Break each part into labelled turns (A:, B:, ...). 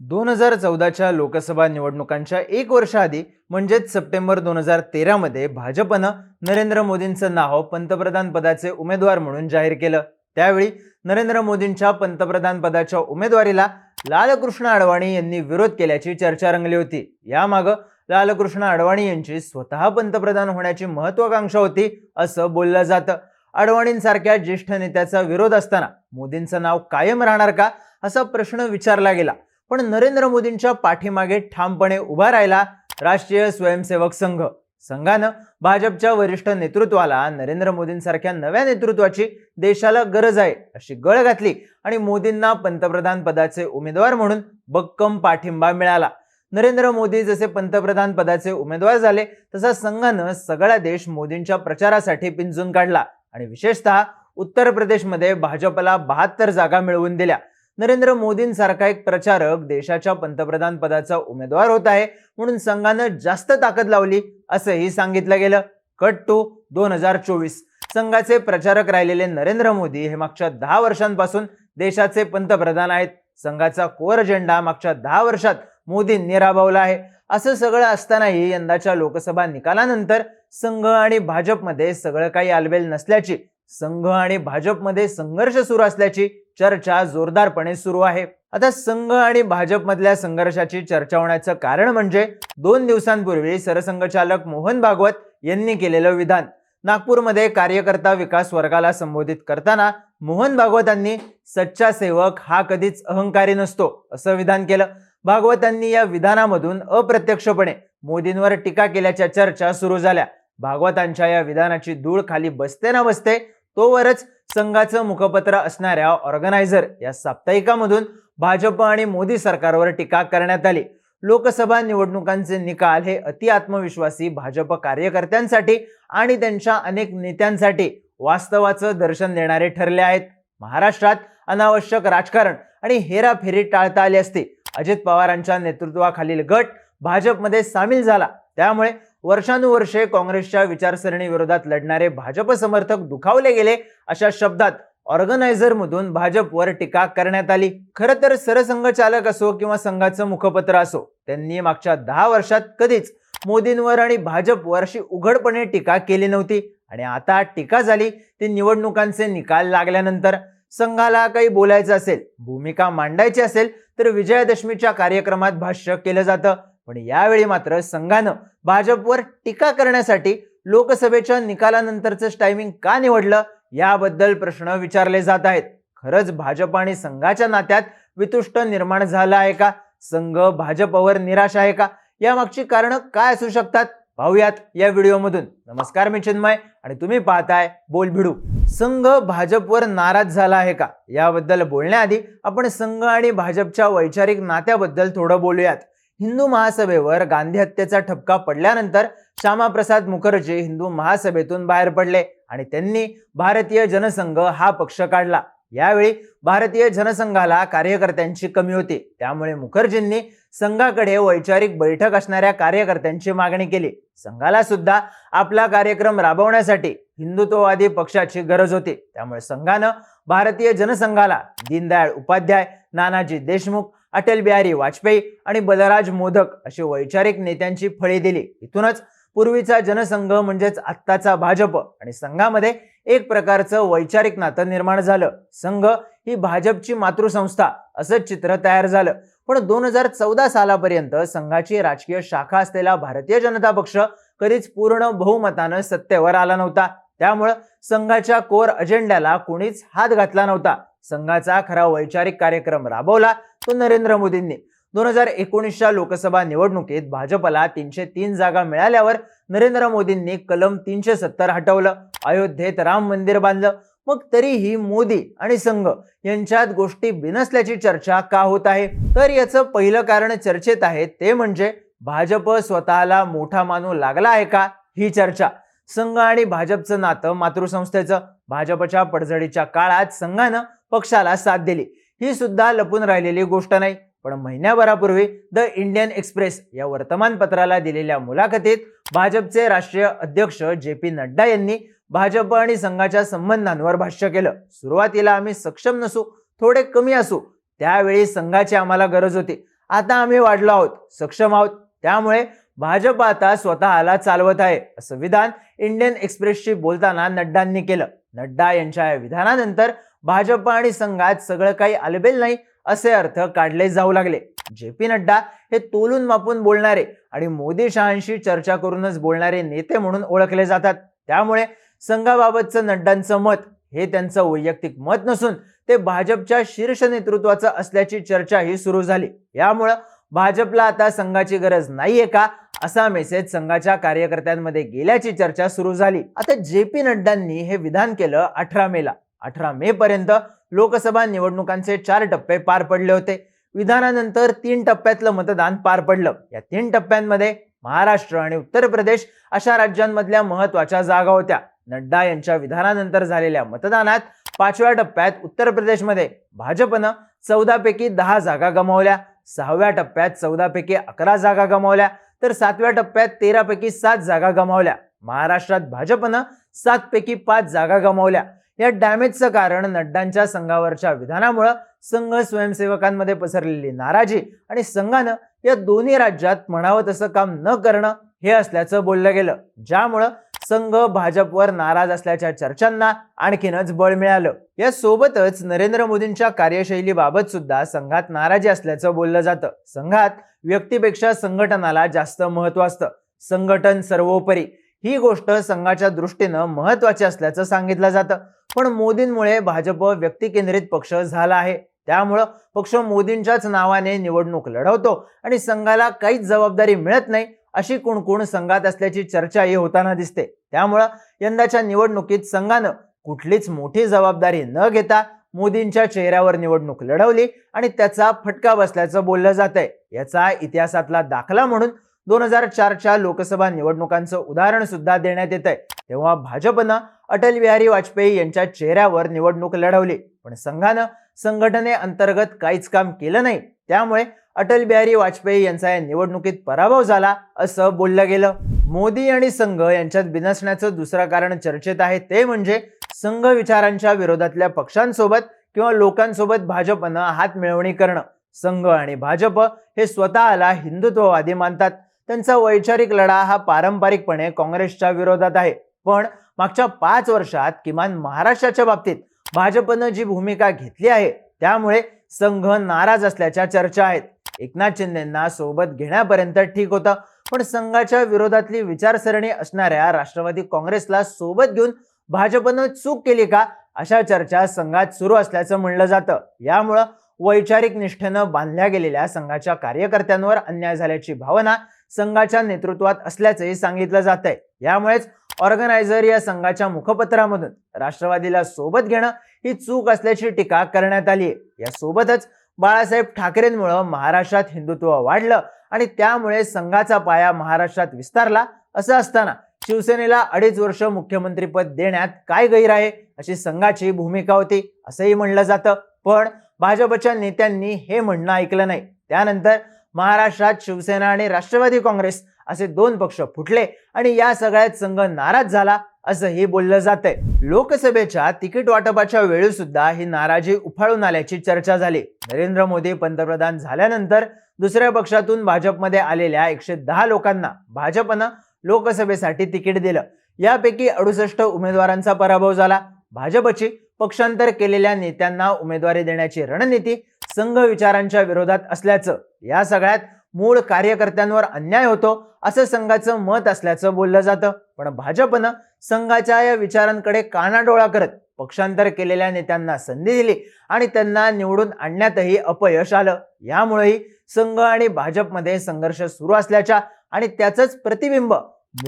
A: दोन हजार चौदाच्या लोकसभा निवडणुकांच्या एक वर्षाआधी म्हणजेच सप्टेंबर दोन हजार तेरामध्ये भाजपनं नरेंद्र मोदींचं नाव पंतप्रधान पदाचे उमेदवार म्हणून जाहीर केलं. त्यावेळी नरेंद्र मोदींच्या पंतप्रधान पदाच्या उमेदवारीला लालकृष्ण अडवाणी यांनी विरोध केल्याची चर्चा रंगली होती. यामागं लालकृष्ण अडवाणी यांची स्वतः पंतप्रधान होण्याची महत्वाकांक्षा होती असं बोललं जातं. अडवाणींसारख्या ज्येष्ठ नेत्याचा विरोध असताना मोदींचं नाव कायम राहणार का असा प्रश्न विचारला गेला. पण नरेंद्र मोदींच्या पाठीमागे ठामपणे उभा राहिला राष्ट्रीय स्वयंसेवक संघ. संघानं भाजपच्या वरिष्ठ नेतृत्वाला नरेंद्र मोदींसारख्या नव्या नेतृत्वाची देशाला गरज आहे अशी गळ घातली आणि मोदींना पंतप्रधान पदाचे उमेदवार म्हणून भक्कम पाठिंबा मिळाला. नरेंद्र मोदी जसे पंतप्रधान पदाचे उमेदवार झाले तसा संघानं सगळा देश मोदींच्या प्रचारासाठी पिंजून काढला आणि विशेषतः उत्तर प्रदेशमध्ये भाजपला बहात्तर जागा मिळवून दिल्या. नरेंद्र मोदींसारखा एक प्रचारक देशाच्या पंतप्रधान पदाचा उमेदवार होत आहे. म्हणून संघानं जास्त ताकद लावली असंही सांगितलं गेलं. कट टू दोन हजार चोवीस. संघाचे प्रचारक राहिलेले नरेंद्र मोदी हे मागच्या दहा वर्षांपासून देशाचे पंतप्रधान आहेत. संघाचा कोर अजेंडा मागच्या दहा वर्षात मोदींनी राबवला आहे. असं सगळं असतानाही यंदाच्या लोकसभा निकालानंतर संघ आणि भाजपमध्ये सगळं काही आलबेल नसल्याची संघ आणि भाजपमध्ये संघर्ष सुरू असल्याची चर्चा जोरदारपणे सुरू आहे. आता संघ आणि भाजपमधल्या संघर्षाची चर्चा होण्याचं कारण म्हणजे दोन दिवसांपूर्वी सरसंघचालक मोहन भागवत यांनी केलेलं विधान. नागपूरमध्ये कार्यकर्ता विकास वर्गाला संबोधित करताना मोहन भागवतांनी सच्चा सेवक हा कधीच अहंकारी नसतो असं विधान केलं. भागवतांनी या विधानामधून अप्रत्यक्षपणे मोदींवर टीका केल्याच्या चर्चा सुरू झाल्या. भागवतांच्या या विधानाची धूळ खाली बसते ना बसते तोवरच संघाचं मुखपत्र असणाऱ्या ऑर्गनायझर या साप्ताहिकामधून भाजप आणि मोदी सरकारवर टीका करण्यात आली. लोकसभा निवडणुकांचे निकाल हे अति आत्मविश्वासी भाजप कार्यकर्त्यांसाठी आणि त्यांच्या अनेक नेत्यांसाठी वास्तवाचं दर्शन देणारे ठरले आहेत. महाराष्ट्रात अनावश्यक राजकारण आणि हेराफेरी टाळता आली असती. अजित पवारांच्या नेतृत्वाखालील गट भाजपमध्ये सामील झाला. त्यामुळे वर्षानुवर्षे काँग्रेसच्या विचारसरणी विरोधात लढणारे भाजप समर्थक दुखावले गेले अशा शब्दात ऑर्गनायझर मधून भाजपवर टीका करण्यात आली. खरं तर सरसंघचालक असो किंवा संघाचं मुखपत्र असो त्यांनी मागच्या दहा वर्षात कधीच मोदींवर आणि भाजपवर अशी उघडपणे टीका केली नव्हती. आणि आता टीका झाली ती निवडणुकांचे निकाल लागल्यानंतर. संघाला काही बोलायचं असेल भूमिका मांडायची असेल तर विजयादशमीच्या कार्यक्रमात भाष्य केलं जातं. पण यावेळी मात्र संघानं भाजपवर टीका करण्यासाठी लोकसभेच्या निकालानंतरच टायमिंग का निवडलं याबद्दल प्रश्न विचारले जात आहेत. खरंच भाजप आणि संघाच्या नात्यात वितुष्ट निर्माण झालं आहे का? संघ भाजपवर निराश आहे का? यामागची कारणं काय असू शकतात? पाहूयात या व्हिडिओमधून. नमस्कार मी चिन्मय आणि तुम्ही पाहताय बोल भिडू संघ भाजपवर नाराज झाला आहे का? याबद्दल बोलण्याआधी आपण संघ आणि भाजपच्या वैचारिक नात्याबद्दल थोडं बोलूयात. हिंदू महासभेवर गांधी हत्येचा ठपका पडल्यानंतर श्यामाप्रसाद मुखर्जी हिंदू महासभेतून बाहेर पडले आणि त्यांनी भारतीय जनसंघ हा पक्ष काढला. यावेळी भारतीय जनसंघाला कार्यकर्त्यांची कमी होती. त्यामुळे मुखर्जींनी संघाकडे वैचारिक बैठक असणाऱ्या कार्यकर्त्यांची मागणी केली. संघाला सुद्धा आपला कार्यक्रम राबवण्यासाठी हिंदुत्ववादी पक्षाची गरज होती. त्यामुळे संघानं भारतीय जनसंघाला दीनदयाळ उपाध्याय नानाजी देशमुख अटल बिहारी वाजपेयी आणि बलराज मोदक अशी वैचारिक नेत्यांची फळे दिली. इथूनच पूर्वीचा जनसंघ म्हणजेच आत्ताचा भाजप आणि संघामध्ये एक प्रकारचं वैचारिक नातं निर्माण झालं. संघ ही भाजपची मातृसंस्था असं चित्र तयार झालं. पण दोन हजार चौदा सालापर्यंत संघाची राजकीय शाखा असलेला भारतीय जनता पक्ष कधीच पूर्ण बहुमतानं सत्तेवर आला नव्हता. त्यामुळं संघाच्या कोर अजेंड्याला कोणीच हात घातला नव्हता. संघाचा खरा वैचारिक कार्यक्रम राबवला तो नरेंद्र मोदींनी. दोन हजार एकोणीसच्या लोकसभा निवडणुकीत भाजपला तीनशे तीन जागा मिळाल्यावर नरेंद्र मोदींनी कलम तीनशे सत्तर हटवलं. अयोध्येत राम मंदिर बांधलं. मग तरीही मोदी आणि संघ यांच्यात गोष्टी बिनसल्याची चर्चा का होत आहे? तर याचं पहिलं कारण चर्चेत आहे ते म्हणजे भाजप स्वतःला मोठा मानू लागला आहे का? ही चर्चा. संघ आणि भाजपचं नातं मातृसंस्थेचं. भाजपच्या पडझडीच्या काळात संघानं पक्षाला साथ दिली. ही सुद्धा लपून राहिलेली गोष्ट नाही. पण महिन्याभरापूर्वी द इंडियन एक्सप्रेस या वर्तमानपत्राला दिलेल्या मुलाखतीत भाजपचे राष्ट्रीय अध्यक्ष जे पी नड्डा यांनी भाजप आणि संघाच्या संबंधांवर भाष्य केलं. सुरुवातीला आम्ही सक्षम नसू थोडे कमी असू त्यावेळी संघाची आम्हाला गरज होती. आता आम्ही वाढलो आहोत सक्षम आहोत. त्यामुळे भाजप आता स्वतःला चालवत आहे असं विधान इंडियन एक्सप्रेसशी बोलताना नड्डांनी केलं. नड्डा यांच्या या विधानानंतर भाजप आणि संघात सगळं काही आलबेल नाही असे अर्थ काढले जाऊ लागले. जे पी नड्डा हे तोलून मापून बोलणारे आणि मोदी शहांशी चर्चा करूनच बोलणारे नेते म्हणून ओळखले जातात. त्यामुळे संघाबाबतचं नड्डांचं मत हे त्यांचं वैयक्तिक मत नसून ते भाजपच्या शीर्ष नेतृत्वाचं असल्याची चर्चाही सुरू झाली. यामुळं भाजपला आता संघाची गरज नाहीये का असा मेसेज संघाच्या कार्यकर्त्यांमध्ये गेल्याची चर्चा सुरू झाली. आता जे पी नड्डांनी हे विधान केलं अठरा मेला. अठरा मे पर्यंत लोकसभा निवडणुकांचे चार टप्पे पार पडले होते. विधानानंतर तीन टप्प्यातलं मतदान पार पडलं. या तीन टप्प्यांमध्ये महाराष्ट्र आणि उत्तर प्रदेश अशा राज्यांमधल्या महत्त्वाच्या जागा होत्या. नड्डा यांच्या विधानानंतर झालेल्या मतदानात पाचव्या टप्प्यात उत्तर प्रदेशमध्ये भाजपनं चौदापैकी दहा जागा गमावल्या. सहाव्या टप्प्यात चौदापैकी अकरा जागा गमावल्या. तर सातव्या टप्प्यात तेरापैकी सात जागा गमावल्या. महाराष्ट्रात भाजपनं सातपैकी पाच जागा गमावल्या. या डॅमेजचं कारण नड्डांच्या संघावरच्या विधानामुळं संघ स्वयंसेवकांमध्ये पसरलेली नाराजी आणि संघानं या दोन्ही राज्यात म्हणावं तसं काम न करणं हे असल्याचं बोललं गेलं. ज्यामुळं संघ भाजपवर नाराज असल्याच्या चर्चांना आणखीनच बळ मिळालं. या सोबतच नरेंद्र मोदींच्या कार्यशैलीबाबत सुद्धा संघात नाराजी असल्याचं बोललं जातं. संघात व्यक्तीपेक्षा संघटनाला जास्त महत्त्व असतं. संघटन सर्वोपरी. ही गोष्ट संघाच्या दृष्टीनं महत्वाची असल्याचं सांगितलं जातं. पण मोदींमुळे भाजप व्यक्तिकेंद्रित पक्ष झाला आहे. त्यामुळं पक्ष मोदींच्याच नावाने निवडणूक लढवतो आणि संघाला काहीच जबाबदारी मिळत नाही अशी कुणकुण संघात असल्याची चर्चाही होताना दिसते. त्यामुळं यंदाच्या निवडणुकीत संघानं कुठलीच मोठी जबाबदारी न घेता मोदींच्या चेहऱ्यावर निवडणूक लढवली आणि त्याचा फटका बसल्याचं बोललं जात आहे याचा इतिहासातला दाखला म्हणून दोन हजार चारच्या लोकसभा निवडणुकांचं उदाहरण सुद्धा देण्यात येत आहे तेव्हा भाजपनं अटल बिहारी वाजपेयी यांच्या चेहऱ्यावर निवडणूक लढवली. पण संघानं संघटने अंतर्गत काहीच काम केलं नाही. त्यामुळे अटल बिहारी वाजपेयी यांचा या निवडणुकीत पराभव झाला असं बोललं गेलं. मोदी आणि संघ यांच्यात बिनसण्याचं दुसरं कारण चर्चेत आहे ते म्हणजे संघ विचारांच्या विरोधातल्या पक्षांसोबत किंवा लोकांसोबत भाजपनं हात मिळवणी करणं. संघ आणि भाजप हे स्वतःला हिंदुत्ववादी मानतात. त्यांचा वैचारिक लढा हा पारंपरिकपणे काँग्रेसच्या विरोधात आहे. पण मागच्या पाच वर्षात किमान महाराष्ट्राच्या बाबतीत भाजपनं जी भूमिका घेतली आहे त्यामुळे संघ नाराज असल्याच्या चर्चा आहेत. एकनाथ शिंदेना सोबत घेण्यापर्यंत ठीक होतं पण संघाच्या विरोधातली विचारसरणी असणाऱ्या राष्ट्रवादी काँग्रेसला सोबत घेऊन भाजपनं चूक केली का अशा चर्चा संघात सुरू असल्याचं म्हणलं जातं. यामुळं वैचारिक निष्ठेनं बांधल्या गेलेल्या संघाच्या कार्यकर्त्यांवर अन्याय झाल्याची भावना संघाच्या नेतृत्वात असल्याचंही सांगितलं जात आहे यामुळेच ऑर्गनायझर या संघाच्या मुखपत्रामधून राष्ट्रवादीला सोबत घेणं ही चूक असल्याची टीका करण्यात आली आहे यासोबतच बाळासाहेब ठाकरेंमुळं महाराष्ट्रात हिंदुत्व वाढलं आणि त्यामुळे संघाचा पाया महाराष्ट्रात विस्तारला असं असताना शिवसेनेला अडीच वर्ष मुख्यमंत्रीपद देण्यात काय गैर आहे अशी संघाची भूमिका होती असंही म्हणलं जातं. पण भाजपच्या नेत्यांनी हे म्हणणं ऐकलं नाही. त्यानंतर महाराष्ट्रात शिवसेना आणि राष्ट्रवादी काँग्रेस असे दोन पक्ष फुटले आणि या सगळ्यात संघ नाराज झाला असंही बोललं जातंय. लोकसभेच्या तिकीट वाटपाच्या वेळी सुद्धा ही नाराजी उफाळून आल्याची चर्चा झाली. नरेंद्र मोदी पंतप्रधान झाल्यानंतर दुसऱ्या पक्षातून भाजपमध्ये आलेल्या एकशे दहा लोकांना भाजपनं लोकसभेसाठी तिकीट दिलं. यापैकी अडुसष्ट उमेदवारांचा पराभव झाला. भाजपची पक्षांतर केलेल्या नेत्यांना उमेदवारी देण्याची रणनीती संघ विचारांच्या विरोधात असल्याचं या सगळ्यात मूळ कार्यकर्त्यांवर अन्याय होतो असं संघाचं मत असल्याचं बोललं जातं. पण भाजपनं संघाच्या या विचारांकडे कानाडोळा करत पक्षांतर केलेल्या नेत्यांना संधी दिली आणि त्यांना निवडून आणण्यातही अपयश आलं. यामुळेही संघ आणि भाजपमध्ये संघर्ष सुरू असल्याच्या आणि त्याचंच प्रतिबिंब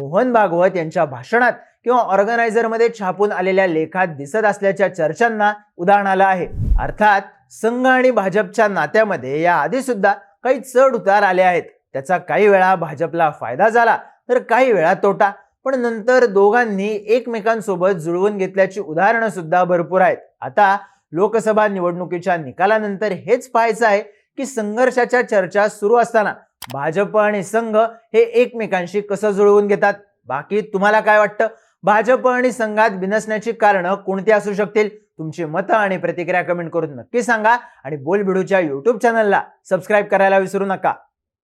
A: मोहन भागवत यांच्या भाषणात किंवा ऑर्गनायझरमध्ये छापून आलेल्या लेखात दिसत असल्याच्या चर्चांना उदाहरण आलं आहे. अर्थात संघ आणि भाजपच्या नात्यामध्ये या आधी सुद्धा काही चढ उतार आले आहेत. त्याचा काही वेळा भाजपला फायदा झाला तर काही वेळा तोटा. पण नंतर दोघांनी एकमेकांसोबत जुळवून घेतल्याची उदाहरणं सुद्धा भरपूर आहेत. आता लोकसभा निवडणुकीच्या निकालानंतर हेच पाहायचं आहे की संघर्षाच्या चर्चा सुरू असताना भाजप आणि संघ हे एकमेकांशी कसं जुळवून घेतात? बाकी तुम्हाला काय वाटतं? भाजप आणि संघात बिनसण्याची कारणं कोणती असू शकतील? तुमची मतं आणि प्रतिक्रिया कमेंट करून नक्की सांगा आणि बोल बिडूच्या चॅनलला सबस्क्राईब करायला विसरू नका.